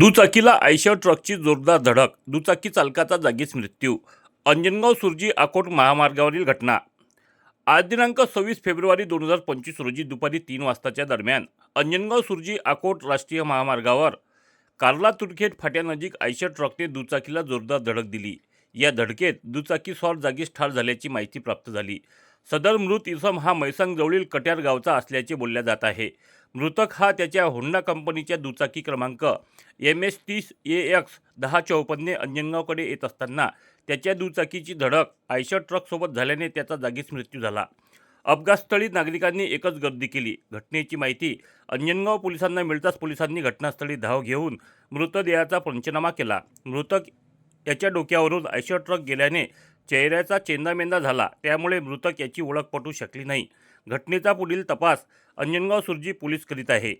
दुचाकीला आयशर ट्रकची जोरदार धडक दुचाकी चालकाचा जागीच मृत्यू अंजनगाव सुरजी अकोट महामार्गावरील घटना. आज दिनांक सव्वीस फेब्रुवारी दोन हजार पंचवीस रोजी दुपारी तीन वाजताच्या दरम्यान अंजनगाव सुरजी अकोट राष्ट्रीय महामार्गावर कार्ला तुरखेड फाट्यानजीक आयशर ट्रकने दुचाकीला जोरदार धडक दिली. या धडकेत दुचाकी स्वार जागीच ठार झाल्याची माहिती प्राप्त झाली. सदर मृत इसम हा मैसांगजवळील कट्यार गावचा असल्याचे बोलल्या जात आहे. मृतक हा त्याच्या होंडा कंपनीच्या दुचाकी क्रमांक एम एस तीस ए एक्स दहा चौपन्ने अंजनगावकडे येत असताना त्याच्या दुचाकीची धडक आयशर ट्रकसोबत झाल्याने त्याचा जागीच मृत्यू झाला. अपघातस्थळी नागरिकांनी एकच गर्दी केली. घटनेची माहिती अंजनगाव पोलिसांना मिळताच पोलिसांनी घटनास्थळी धाव घेऊन मृतदेहाचा पंचनामा केला. मृतक याच्या डोक्यावरून आयशर ट्रक गेल्याने चेहऱ्याचा चेंदामेंदा झाला. त्यामुळे मृतक याची ओळख पटू शकली नाही. घटनेचा पुढील तपास अंजनगाव सुरजी पोलीस करीत आहे.